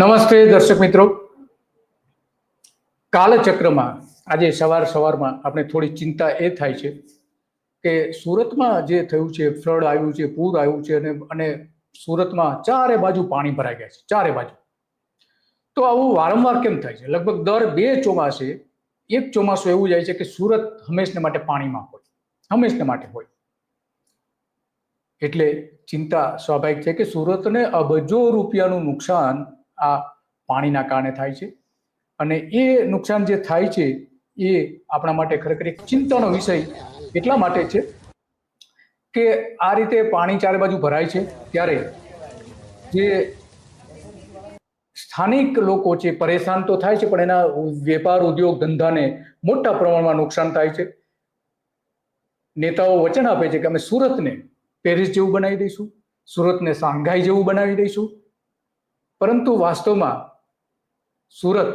નમસ્તે દર્શક મિત્રો. કાલચક્રમાં આજે સવાર સવારમાં આપણે થોડી ચિંતા એ થાય છે કે સુરતમાં જે થયું છે, ફ્લડ આવ્યું છે, પૂર આવ્યું છે અને અને સુરતમાં ચારે બાજુ પાણી ભરાઈ ગયા છે, ચારે બાજુ. તો આવું વારંવાર કેમ થાય છે? લગભગ દર બે ચોમાસે, એક ચોમાસું એવું જાય છે કે સુરત હંમેશને માટે પાણીમાં હોય, હંમેશને માટે હોય. એટલે ચિંતા સ્વાભાવિક છે કે સુરતને અબજો રૂપિયાનું નુકસાન આ પાણીના કારણે થાય છે. અને એ નુકસાન જે થાય છે, એ આપણા માટે ખરેખર એક ચિંતાનો વિષય એટલા માટે છે કે આ રીતે પાણી ચારે બાજુ ભરાય છે, ત્યારે જે સ્થાનિક લોકો છે, પરેશાન તો થાય છે, પણ એના વેપાર, ઉદ્યોગ, ધંધાને મોટા પ્રમાણમાં નુકસાન થાય છે. નેતાઓ વચન આપે છે કે અમે સુરતને પેરિસ જેવું બનાવી દઈશું, સુરતને શાંઘાઈ જેવું બનાવી દઈશું પરંતુ વાસ્તવમાં સુરત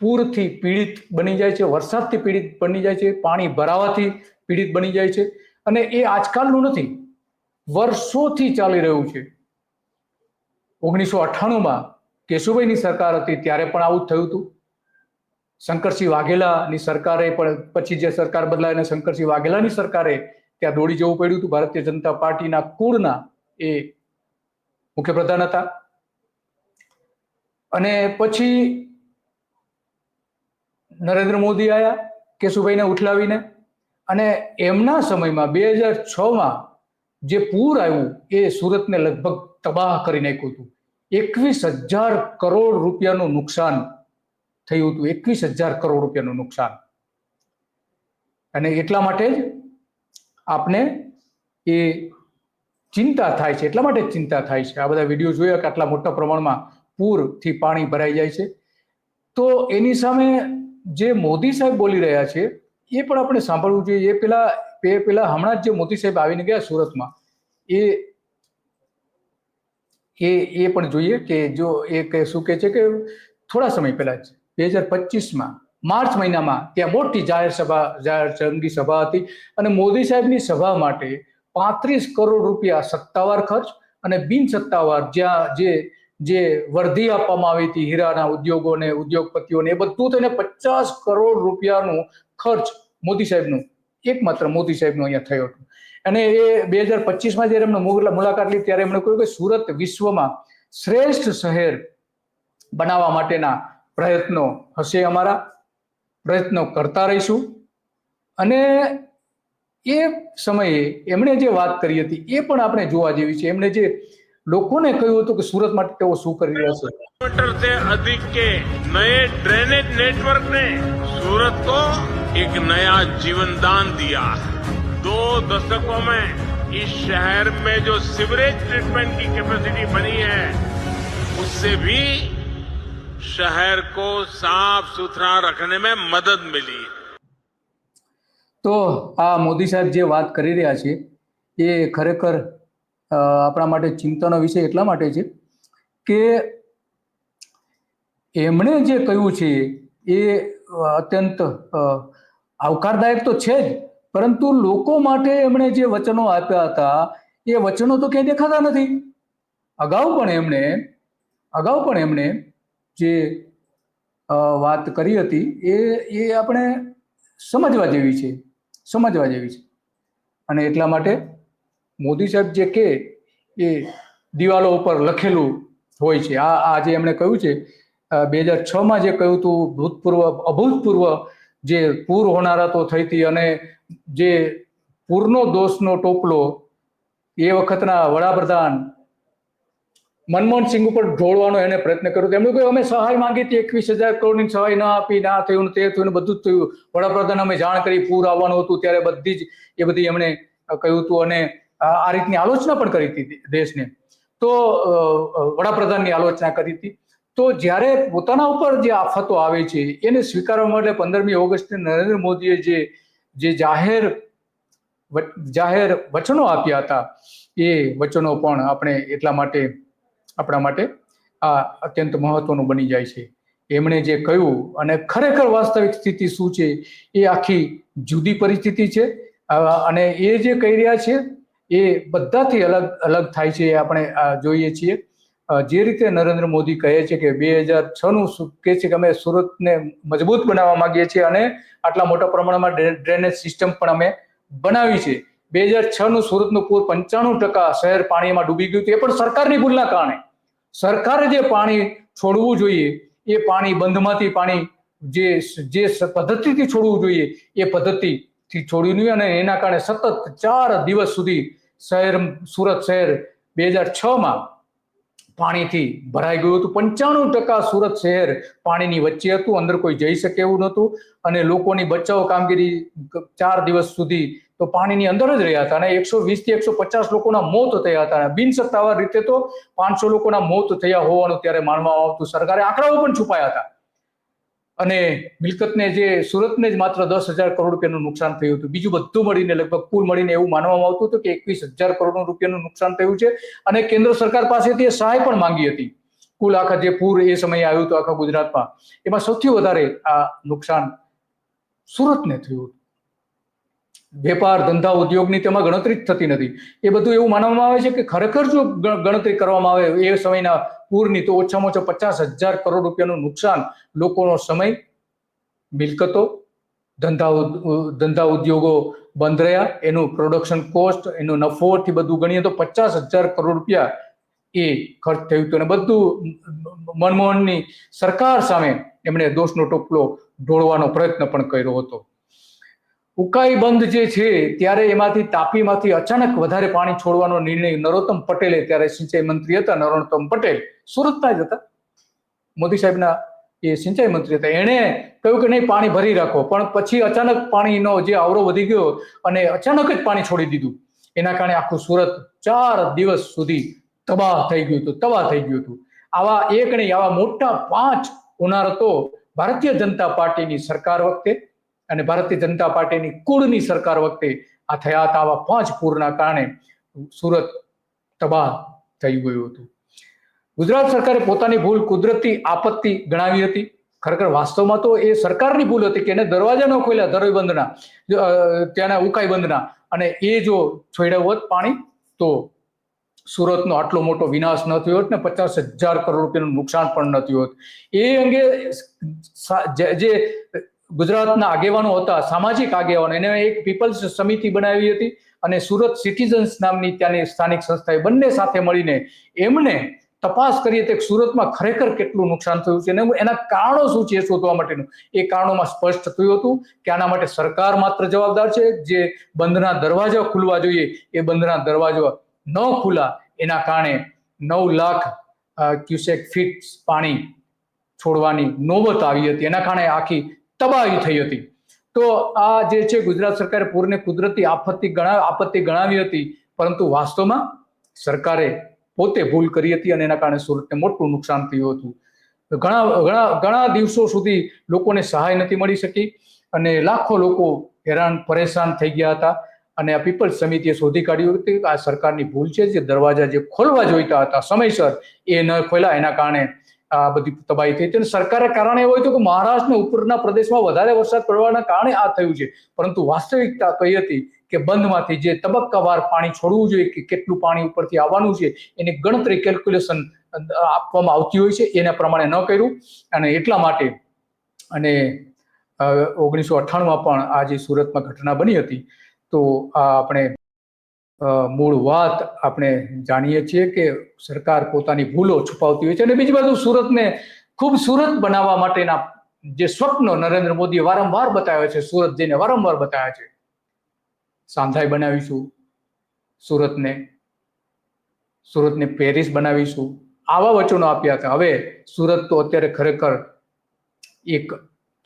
પૂરથી પીડિત બની જાય છે, વરસાદથી પીડિત બની જાય છે, પાણી ભરાવાથી પીડિત બની જાય છે અને એ આજકાલનું નથી, વર્ષોથી ચાલી રહ્યું છે. ઓગણીસો અઠ્ઠાણુંમાં કેશુભાઈની સરકાર હતી, ત્યારે પણ આવું જ થયું હતું. શંકરસિંહ વાઘેલાની સરકારે પણ, પછી જે સરકાર બદલાય અને શંકરસિંહ વાઘેલાની સરકારે ત્યાં દોડી જવું પડ્યું હતું. ભારતીય જનતા પાર્ટીના કુળના એ મુખ્યપ્રધાન હતા. અને પછી નરેન્દ્ર મોદી આવ્યા કેશુભાઈને ઉઠલાવીને. અને એમના સમયમાં, બે હજાર છમાં જે પૂર આવ્યું, એ સુરતને લગભગ તબાહ કરી નાખ્યું હતું. એકવીસ હજાર કરોડ રૂપિયાનું નુકસાન થયું હતું. એકવીસ હજાર કરોડ રૂપિયાનું નુકસાન. અને એટલા માટે જ આપને એ ચિંતા થાય છે. એટલા માટે ચિંતા થાય છે. આ બધા વીડિયો જોયા કે આટલા મોટા પ્રમાણમાં પૂરથી પાણી ભરાઈ જાય છે. તો એની સામે જે મોદી સાહેબ બોલી રહ્યા છે, એ પણ આપણે સાંભળવું જોઈએ. એ પેલા એ પેલા હમણાં જ જે મોદી સાહેબ આવીને ગયા સુરતમાં, એ એ એ પણ જોઈએ કે જો એ કે શું કે છે કે થોડા સમય પહેલા જ, બે હજાર પચીસમાં, માર્ચ મહિનામાં ત્યાં મોટી જાહેર સભા, જાહેર જંગી સભા હતી અને મોદી સાહેબની સભા માટે પાંત્રીસ કરોડ રૂપિયા સત્તાવાર ખર્ચ અને બિન સત્તાવાર જ્યાં જે જે વર્ધી આપવામાં આવી હતી, હીરાના ઉદ્યોગોને, ઉદ્યોગપતિઓને, એ બધું થઈને પચાસ કરોડ રૂપિયાનું ખર્ચ મોદી સાહેબનું, એકમાત્ર મોદી સાહેબનું અહીંયા થયો હતો. અને એ બે હજાર પચીસમાં જ્યારે એમને મુલાકાત લીધી, ત્યારે એમણે કહ્યું કે સુરત વિશ્વમાં શ્રેષ્ઠ શહેર બનાવવા માટેના પ્રયત્નો હશે અમારા, પ્રયત્નો કરતા રહીશું. અને એ સમયે એમણે જે વાત કરી હતી, એ પણ આપણે જોવા જેવી છે. એમણે જે લોકોને કહ્યું હતું કે સુરત માટે તેઓ શું કરી રહ્યા છે किलोमीटर से अधिक के नए ड्रेनेज नेटवर्क ने सूरत को एक नया जीवन दान दिया है दो दशकों में इस शहर में जो सिवरेज ट्रीटमेंट की कैपेसिटी बनी है उससे भी शहर को साफ सुथरा रखने में मदद मिली है તો આ મોદી સાહેબ જે વાત કરી રહ્યા છે એ ખરેખર અ, આપણા માટે ચિંતાનો વિષય એટલા માટે છે કે એમણે જે કહ્યું છે એ અત્યંત આવકારદાયક તો છે જ, પરંતુ લોકો માટે એમણે જે વચનો આપ્યા હતા, એ વચનો તો ક્યાંય દેખાતા નથી. અગાઉ પણ એમણે, અગાઉ પણ એમણે જે વાત કરી હતી એ એ આપણે સમજવા જેવી છે, સમજવા જેવી છે. અને એટલા માટે મોદી સાહેબ જે કે એ દિવાલો ઉપર લખેલું હોય છે આ આ જે એમણે કહ્યું છે બે હજાર છમાં જે કહ્યું હતું, ભૂતપૂર્વ, અભૂતપૂર્વ જે પૂર હોનારતો થઈ હતી અને જે પૂરનો દોષનો ટોપલો એ વખતના વડાપ્રધાન મનમોહન સિંહ ઉપર ઢોળવાનો એને પ્રયત્ન કર્યો. એમણે કહ્યું, અમે સહાય માંગી હતી, એકવીસ હજાર કરોડની સહાય ના આપી, ના થયું તે થયું બધું જ થયું વડાપ્રધાન અમે જાણ કરી, પૂર આવવાનું હતું ત્યારે બધી જ એ બધી એમણે કહ્યું હતું અને આ રીતની આલોચના પણ કરી હતી દેશને. તો વડાપ્રધાનની આલોચના કરી હતી. તો જ્યારે પોતાના ઉપર જે આફતો આવે છે, એને સ્વીકારવા માટે પંદરમી ઓગસ્ટે નરેન્દ્ર મોદીએ જે જે જાહેર જાહેર વચનો આપ્યા હતા, એ વચનો પણ આપણે એટલા માટે, આપણા માટે આ અત્યંત મહત્વનું બની જાય છે. એમણે જે કહ્યું, અને ખરેખર વાસ્તવિક સ્થિતિ શું છે? એ આખી જુદી પરિસ્થિતિ છે. અને એ જે કહી રહ્યા છે એ બધાથી અલગ અલગ થાય છે એ આપણે જોઈએ છીએ. જે રીતે નરેન્દ્ર મોદી કહે છે કે બે હજાર છ નું કહે છે કે અમે સુરતને મજબૂત બનાવવા માંગીએ છીએ અને આટલા મોટા પ્રમાણમાં ડ્રે- ડ્રેનેજ સિસ્ટમ પણ અમે બનાવી છે. બે હજાર છ નું સુરતનું પૂર પંચાણું ટકા શહેર પાણીમાં ડૂબી ગયું હતું. એ પણ સરકારની ભૂલના કારણે. સરકારે જે પાણી છોડવું જોઈએ, એ પાણી બંધમાંથી પાણી જે જે પદ્ધતિથી છોડવું જોઈએ, એ પદ્ધતિથી છોડ્યું નહીં અને એના કારણે સતત ચાર દિવસ સુધી શહેર, સુરત શહેર બે હજાર છમાં પાણીથી ભરાઈ ગયું હતું. પંચાણું ટકા સુરત શહેર પાણીની વચ્ચે હતું. અંદર કોઈ જઈ શકે એવું નહોતું અને લોકોની બચાવ કામગીરી ચાર દિવસ સુધી તો પાણીની અંદર જ રહ્યા હતા અને એકસો વીસથી એકસો પચાસ લોકોના મોત થયા હતા. અને બિનસત્તાવાર રીતે તો પાંચસો લોકોના મોત થયા હોવાનું ત્યારે માનવામાં આવતું. સરકારે આંકડાઓ પણ છુપાયા હતા. અને મિલકતને જે સુરતને જ માત્ર દસ હજાર કરોડ રૂપિયાનું નુકસાન થયું હતું. બીજું બધું મળીને લગભગ કુલ મળીને એવું માનવામાં આવતું હતું કે એકવીસ હજાર કરોડ રૂપિયાનું નુકસાન થયું છે. અને કેન્દ્ર સરકાર પાસેથી એ સહાય પણ માંગી હતી. કુલ આખા જે પૂર એ સમયે આવ્યું હતું આખા ગુજરાતમાં, એમાં સૌથી વધારે આ નુકસાન સુરતને થયું. વેપાર, ધંધા, ઉદ્યોગની તેમાં ગણતરી જ થતી નથી. એ બધું એવું માનવામાં આવે છે કે ખરેખર જો ગણતરી કરવામાં આવે એ સમયના પૂરની તો ઓછામાં ઓછા પચાસ હજાર કરોડ રૂપિયાનું નુકસાન લોકોનો સમય, મિલકતો, ધંધા ધંધા ઉદ્યોગો બંધ રહ્યા. એનું પ્રોડક્શન કોસ્ટ એનો નફોથી બધું ગણીએ તો પચાસ હજાર કરોડ રૂપિયા એ ખર્ચ થયું હતું. અને બધું મનમોહનની સરકાર સામે એમણે દોષનો ટોપલો ઢોળવાનો પ્રયત્ન પણ કર્યો હતો. ઉકાઈ બંધ જે છે ત્યારે એમાંથી તાપીમાંથી અચાનક વધારે પાણી છોડવાનો નિર્ણય નરોત્તમ પટેલે, ત્યારે સિંચાઈ મંત્રી હતા નરોત્તમ પટેલ સુરતના જ હતા. મોદી સાહેબના એ સિંચાઈ મંત્રી હતા. એણે કહ્યું કે નહીં, પાણી ભરી રાખો. પણ પછી અચાનક પાણીનો જે આવરો વધી ગયો અને અચાનક જ પાણી છોડી દીધું. એના કારણે આખું સુરત ચાર દિવસ સુધી તબાહ થઈ ગયું હતું, તબાહ થઈ ગયું હતું. આવા એક નહીં, આવા મોટા પાંચ ઉનારતો ભારતીય જનતા પાર્ટીની સરકાર વખતે અને ભારતીય જનતા પાર્ટીની કુળની સરકાર વખતે આ થયા હતા આવા પાંચ પૂરના કારણે સુરત તબાહ થઈ ગયું હતું. ગુજરાત સરકારે પોતાની ભૂલ કુદરતી આપત્તિ ગણાવી હતી. ખરેખર વાસ્તવમાં તો એ સરકારની ભૂલ હતી કે એને દરવાજા ન ખોલ્યા દરોઈ બંધના ત્યાંના ઉકાઈ બંધના અને એ જો છોડ્યા હોત પાણી, તો સુરતનો આટલો મોટો વિનાશ ન થયો હોત ને પચાસ હજાર કરોડ રૂપિયાનું નુકસાન પણ ન થયું હોત. એ અંગે જે ગુજરાતના આગેવાનો હતા, સામાજિક આગેવાનો, એને એક પીપલ્સ સમિતિ બનાવી હતી અને સુરત સિટીઝન્સ નામની ત્યાંની સ્થાનિક સંસ્થાએ બંને સાથે મળીને એમને તપાસ કરીએ તો સુરતમાં ખરેખર કેટલું નુકસાન થયું છે અને એના કારણો શું છે શોધવા માટેનું? એ કારણોમાં સ્પષ્ટ થયું હતું કે આના માટે સરકાર માત્ર જવાબદાર છે. જે બંધના દરવાજા ખુલવા જોઈએ, એ બંધના દરવાજો ન ખુલા, એના કારણે નવ લાખ ક્યુસેક ફીટ પાણી છોડવાની નોબત આવી હતી. એના કારણે આખી તબાહી થઈ હતી. તો આ જે છે, ગુજરાત સરકારે પૂરને કુદરતી આપત્તિ ગણા, આપત્તિ ગણાવી હતી, પરંતુ વાસ્તવમાં સરકારે પોતે ભૂલ કરી હતી અને એના કારણે સુરતને મોટું નુકસાન થયું હતું. ઘણા ઘણા ઘણા દિવસો સુધી લોકોને સહાય નથી મળી શકી અને લાખો લોકો હેરાન, પરેશાન થઈ ગયા હતા અને આ પીપલ્સ સમિતિએ શોધી કાઢ્યું હતું કે આ સરકારની ભૂલ છે જે દરવાજા જે ખોલવા જોઈતા હતા સમયસર એ ન ખોલ્યા, એના કારણે આ બધી તબાહી થઈ અને સરકારે કારણે એવું હતું કે મહારાષ્ટ્રના ઉપરના પ્રદેશમાં વધારે વરસાદ પડવાના કારણે આ થયું છે. પરંતુ વાસ્તવિકતા કઈ હતી કે બંધમાંથી જે તબક્કાવાર પાણી છોડવું જોઈએ કે કેટલું પાણી ઉપરથી આવવાનું છે, એની ગણતરી કેલ્ક્યુલેશન આપવામાં આવતી હોય છે, એના પ્રમાણે ન કર્યું. અને એટલા માટે, અને ઓગણીસો અઠ્ઠાણુંમાં પણ આ જે સુરતમાં ઘટના બની હતી, તો આ આપણે મૂળ વાત આપણે જાણીએ છીએ કે સરકાર પોતાની ભૂલો છુપાવતી હોય છે. અને બીજી બાજુ સુરતને ખૂબ સુરત બનાવવા માટેના જે સ્વપ્નો નરેન્દ્ર મોદીએ વારંવાર બતાવ્યા છે, સુરત જઈને વારંવાર બતાવ્યા છે સાંધાઈ બનાવીશું, સુરતને સુરતને પેરિસ બનાવીશું. આવા વચનો આપ્યા હતા. હવે સુરત તો અત્યારે ખરેખર એક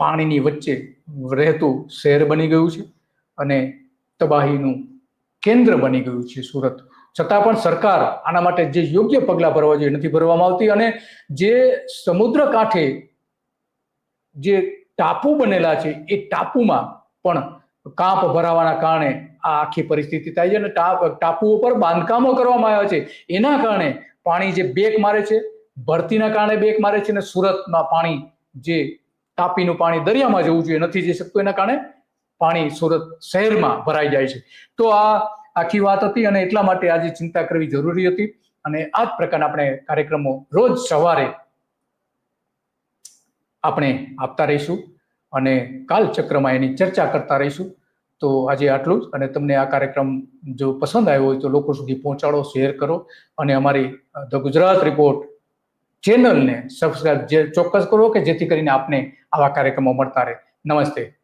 પાણીની વચ્ચે રહેતું શહેર બની ગયું છે અને તબાહીનું કેન્દ્ર બની ગયું છે સુરત. છતાં પણ સરકાર આના માટે જે યોગ્ય પગલાં ભરવા જોઈએ નથી ભરવામાં આવતી અને જે સમુદ્ર કાંઠે જે ટાપુ બનેલા છે એ ટાપુમાં પણ કાંપ ભરાવાના કારણે આ આખી પરિસ્થિતિ થાય છે અને ટાપુ, ટાપુઓ પર બાંધકામો કરવામાં આવ્યા છે. એના કારણે પાણી જે બેક મારે છે, ભરતીના કારણે બેક મારે છે અને સુરતમાં પાણી જે તાપીનું પાણી દરિયામાં જવું જોઈએ, નથી જઈ શકતું. એના કારણે પાણી સુરત શહેરમાં ભરાઈ જાય છે. તો આ આખી વાત હતી અને એટલા માટે આજે ચિંતા કરવી જરૂરી હતી અને આ જ પ્રકારના આપણે કાર્યક્રમો રોજ સવારે આપણે આપતા રહીશું અને કાલચક્રમાં એની ચર્ચા કરતા રહીશું. તો આજે આટલું જ. અને તમને આ કાર્યક્રમ જો પસંદ આવ્યો હોય તો લોકો સુધી પહોંચાડો, શેર કરો. અને અમારી ધ ગુજરાત રિપોર્ટ ચેનલને સબસ્ક્રાઇબ જે ચોક્કસ કરો કે જેથી કરીને આપને આવા કાર્યક્રમો મળતા રહે. નમસ્તે.